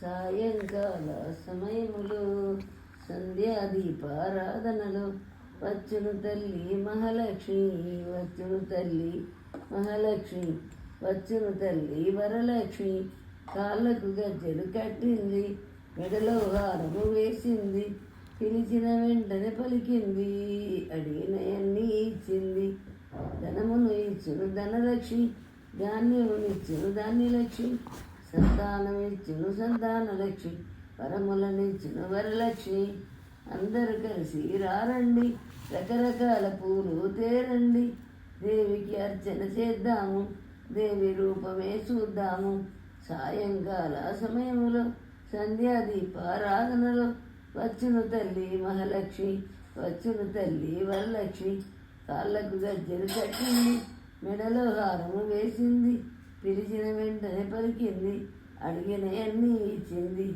సాయంకాల సమయములో సంధ్యాదీపారాధనలో. వచ్చును తల్లి మహాలక్ష్మి వచ్చును తల్లి మహాలక్ష్మి వచ్చును తల్లి వరలక్ష్మి. కాళ్ళకు గజ్జలు కట్టింది మెడలో హారము వేసింది పిలిచిన వెంటనే పలికింది అడిగినయన్ని ఇచ్చింది. ధనమును ఇచ్చును ధనలక్ష్మి ధాన్యమునిచ్చును ధాన్యలక్ష్మి. సంతానం ఇచ్చును సంతాన లక్ష్మి వరములనిచ్చును వరలక్ష్మి అందరు కలిసి రారండి. రకరకాల పూలు తేరండి. దేవికి అర్చన చేద్దాము దేవి రూపమే చూద్దాము. సాయంకాల సమయములో సంధ్యాదీపారాధనలో వచ్చును తల్లి మహాలక్ష్మి వచ్చును తల్లి వరలక్ష్మి. కాళ్ళకు గజ్జలు కట్టింది మెడలో హారము వేసింది. పిలిచిన వెంటనే పలికింది. అడిగిన అన్నీ ఇచ్చింది?